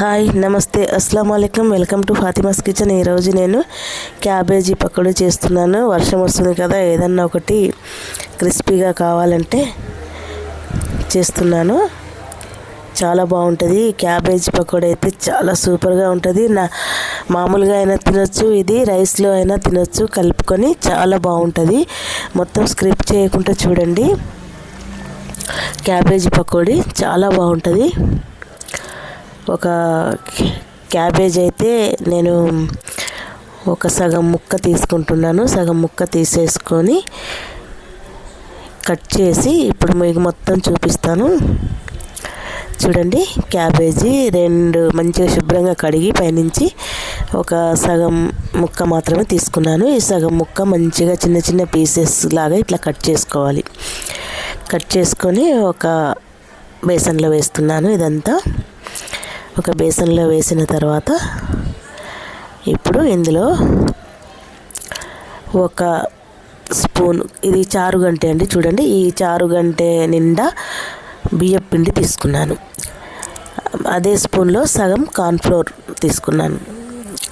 Hi నమస్తే అస్సలం అయికం వెల్కమ్ టు ఫాతిమాస్ కిచెన్. ఈరోజు నేను క్యాబేజీ పకోడీ చేస్తున్నాను. వర్షం వస్తుంది కదా ఏదన్నా ఒకటి క్రిస్పీగా కావాలంటే చేస్తున్నాను. చాలా బాగుంటుంది. క్యాబేజీ పకోడీ అయితే చాలా సూపర్గా ఉంటుంది. నా మామూలుగా అయినా తినొచ్చు ఇది రైస్లో అయినా తినొచ్చు కలుపుకొని చాలా బాగుంటుంది. మొత్తం స్క్రిప్ట్ చేయకుండా చూడండి. క్యాబేజీ పకోడీ చాలా బాగుంటుంది. ఒక క్యాబేజ్ అయితే నేను ఒక సగం ముక్క తీసుకుంటున్నాను. సగం ముక్క తీసేసుకొని కట్ చేసి ఇప్పుడు మీకు మొత్తం చూపిస్తాను. చూడండి క్యాబేజీ రెండు మంచిగా శుభ్రంగా కడిగి పైనుంచి ఒక సగం ముక్క మాత్రమే తీసుకున్నాను. ఈ సగం ముక్క మంచిగా చిన్న చిన్న పీసెస్ లాగా ఇట్లా కట్ చేసుకోవాలి. కట్ చేసుకొని ఒక బేసన్లో వేస్తున్నాను ఇదంతా. ఒక బేసన్లో వేసిన తర్వాత ఇప్పుడు ఇందులో ఒక స్పూన్ ఇది చారు గంటె అండి చూడండి ఈ చారు గంటె నిండా బియ్యం పిండి తీసుకున్నాను. అదే స్పూన్లో సగం కార్న్ఫ్లోర్ తీసుకున్నాను.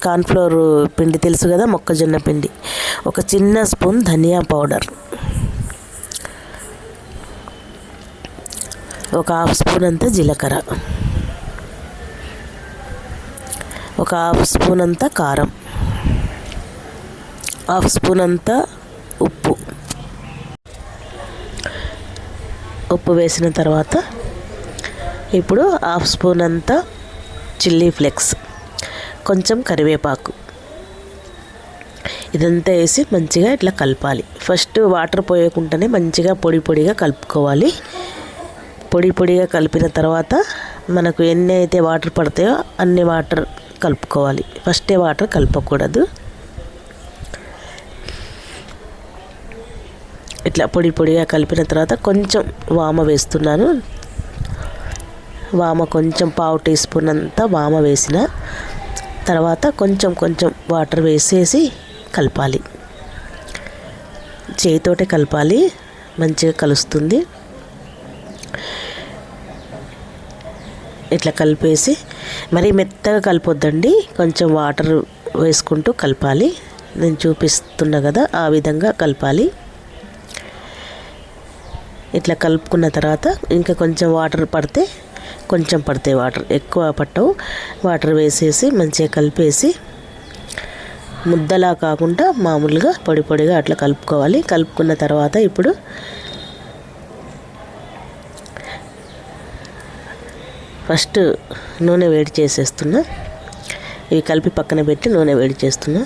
కార్న్ఫ్లోర్ పిండి తెలుసు కదా మొక్కజొన్న పిండి. ఒక చిన్న స్పూన్ ధనియా పౌడర్. ఒక హాఫ్ స్పూన్ అంతా జీలకర్ర. ఒక హాఫ్ స్పూన్ అంతా కారం. హాఫ్ స్పూన్ అంతా ఉప్పు. ఉప్పు వేసిన తర్వాత ఇప్పుడు హాఫ్ స్పూన్ అంతా చిల్లీ ఫ్లెక్స్. కొంచెం కరివేపాకు. ఇదంతా వేసి మంచిగా ఇట్లా కలపాలి. ఫస్ట్ వాటర్ పోయకుండానే మంచిగా పొడి పొడిగా కలుపుకోవాలి. పొడి పొడిగా కలిపిన తర్వాత మనకు ఎన్ని అయితే వాటర్ పడతాయో అన్ని వాటర్ కలుపుకోవాలి. ఫస్టే వాటర్ కలపకూడదు. ఇట్లా పొడి పొడిగా కలిపిన తర్వాత కొంచెం వామ వేస్తున్నాను. వామ కొంచెం పావు టీ స్పూన్ అంతా వామ వేసిన తర్వాత కొంచెం కొంచెం వాటర్ వేసేసి కలపాలి. చేయితోటే కలపాలి. మంచిగా కలుస్తుంది. ఇట్లా కలిపేసి మరీ మెత్తగా కలిపొద్దండి. కొంచెం వాటర్ వేసుకుంటూ కలపాలి. నేను చూపిస్తున్నా కదా ఆ విధంగా కలపాలి. ఇట్లా కలుపుకున్న తర్వాత ఇంకా కొంచెం వాటర్ పడితే కొంచెం పడతాయి వాటర్ ఎక్కువ పట్టవు. వాటర్ వేసేసి మంచిగా కలిపేసి ముద్దలా కాకుండా మామూలుగా పొడి పొడిగా అట్లా కలుపుకోవాలి. కలుపుకున్న తర్వాత ఇప్పుడు ఫస్ట్ నూనె వేడి చేసేస్తున్నా. ఇవి కలిపి పక్కన పెట్టి నూనె వేడి చేస్తున్నా.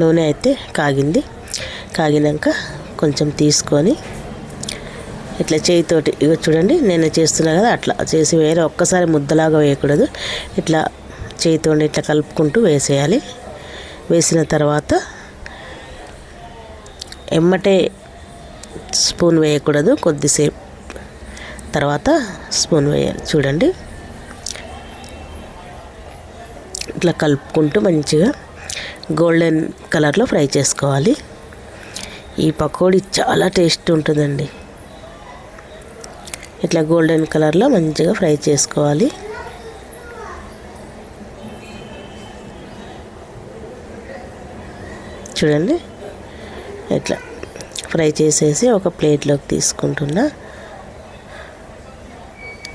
నూనె అయితే కాగింది. కాగినాక కొంచెం తీసుకొని ఇట్లా చేయితోటి ఇక చూడండి నేను చేస్తున్నా కదా అట్లా చేసి వేరే ఒక్కసారి ముద్దలాగా వేయకూడదు. ఇట్లా చేయితోండి ఇట్లా కలుపుకుంటూ వేసేయాలి. వేసిన తర్వాత ఎమ్మటే స్పూన్ వేయకూడదు కొద్దిసేపు తర్వాత స్పూన్ వేయాలి. చూడండి. ఇట్లా కలుపుకుంటూ మంచిగా గోల్డెన్ కలర్లో ఫ్రై చేసుకోవాలి. ఈ పకోడీ చాలా టేస్ట్ ఉంటుందండి. ఇట్లా గోల్డెన్ కలర్లో మంచిగా ఫ్రై చేసుకోవాలి. చూడండి. ఇట్లా ఫ్రై చేసేసి ఒక ప్లేట్లోకి తీసుకుంటున్నా.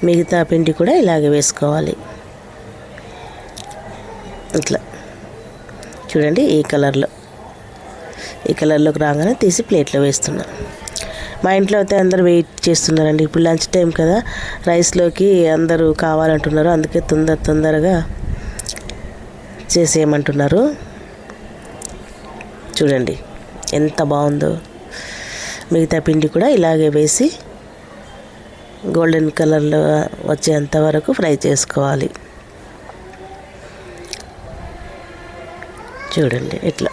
మిగతా పిండి కూడా ఇలాగే వేసుకోవాలి. ఇట్లా. చూడండి ఈ కలర్లో. ఈ కలర్లోకి రాగానే తీసి ప్లేట్లో వేస్తున్నా. మా ఇంట్లో అయితే అందరూ వెయిట్ చేస్తున్నారండి. ఇప్పుడు లంచ్ టైం కదా. రైస్లోకి అందరూ కావాలంటున్నారు. అందుకే తొందర తొందరగా చేసేయమంటున్నారు. చూడండి. ఎంత బాగుందో. మిగతా పిండి కూడా ఇలాగే వేసి గోల్డెన్ కలర్లో వచ్చేంత వరకు ఫ్రై చేసుకోవాలి. చూడండి ఇట్లా.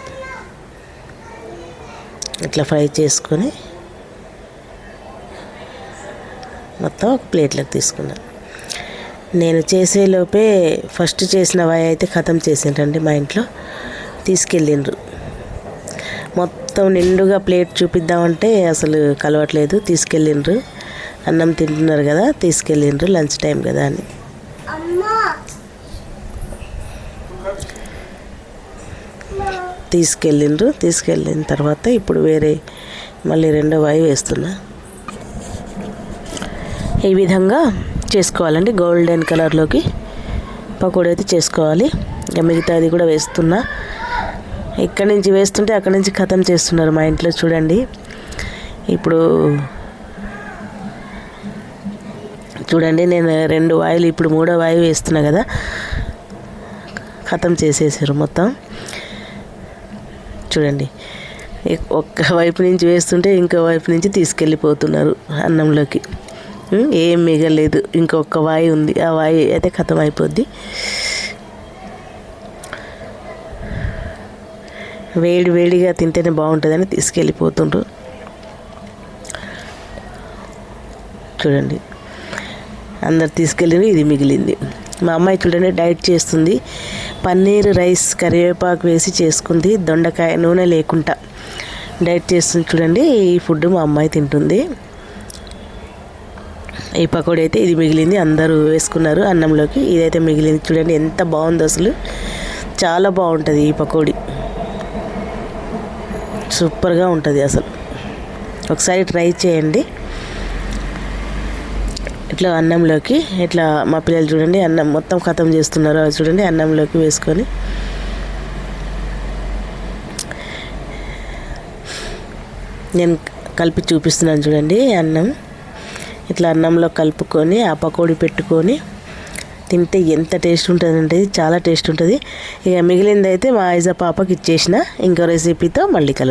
ఇట్లా ఫ్రై చేసుకొని మొత్తం ఒక ప్లేట్లోకి తీసుకున్నాను నేను చేసేలోపే ఫస్ట్ చేసిన వాయి అయితే ఖతం చేసిండ్రండి మా ఇంట్లో. తీసుకెళ్ళిండ్రు. మొత్తం మొత్తం నిండుగా ప్లేట్ చూపిద్దామంటే అసలు కలవట్లేదు. తీసుకెళ్ళిండ్రు. అన్నం తింటున్నారు కదా తీసుకెళ్ళిండ్రు లంచ్ టైం కదా అని. తీసుకెళ్ళిండ్రు. తీసుకెళ్ళిన తర్వాత ఇప్పుడు వేరే మళ్ళీ రెండో వాయి వేస్తున్నా. ఈ విధంగా చేసుకోవాలండి. గోల్డెన్ కలర్లోకి పకోడీ అయితే చేసుకోవాలి. ఇక మిగతాది కూడా వేస్తున్నా. ఇక్కడి నుంచి వేస్తుంటే అక్కడి నుంచి ఖతం చేస్తున్నారు మా ఇంట్లో చూడండి. ఇప్పుడు చూడండి నేను రెండు వాయులు ఇప్పుడు మూడో వాయువు వేస్తున్నా కదా. ఖతం చేసేసారు మొత్తం. చూడండి ఒక్క వైపు నుంచి వేస్తుంటే ఇంకో వైపు నుంచి తీసుకెళ్ళిపోతున్నారు అన్నంలోకి. ఏం మిగలేదు ఇంకొక వాయి ఉంది. ఆ వాయి అయితే ఖతం అయిపోద్ది. వేడి వేడిగా తింటేనే బాగుంటుందని తీసుకెళ్ళిపోతుండ్రు. చూడండి. అందరు తీసుకెళ్ళి ఇది మిగిలింది. మా అమ్మాయి చూడండి డైట్ చేస్తుంది. పన్నీర్ రైస్ కరివేపాకు వేసి చేసుకుంది. దొండకాయ నూనె లేకుండా డైట్ చేస్తుంది చూడండి. ఈ ఫుడ్ మా అమ్మాయి తింటుంది. ఈ పకోడీ అయితే ఇది మిగిలింది. అందరూ వేసుకున్నారు అన్నంలోకి. ఇదైతే మిగిలింది. చూడండి ఎంత బాగుందో అసలు. చాలా బాగుంటుంది ఈ పకోడీ. సూపర్గా ఉంటుంది అసలు. ఒకసారి ట్రై చేయండి. ఇట్లా అన్నంలోకి ఇట్లా మా పిల్లలు చూడండి అన్నం మొత్తం ఖతం చేస్తున్నారు. అది చూడండి అన్నంలోకి వేసుకొని. నేను కలిపి చూపిస్తున్నాను చూడండి అన్నం. ఇట్లా అన్నంలో కలుపుకొని ఆ పకోడీ పెట్టుకొని తింటే ఎంత టేస్ట్ ఉంటుందంటే చాలా టేస్ట్ ఉంటుంది. ఇక మిగిలిందైతే మా ఐజా పాపకి ఇచ్చేసిన. ఇంకో రెసిపీతో మళ్ళీ కలుద్దాం.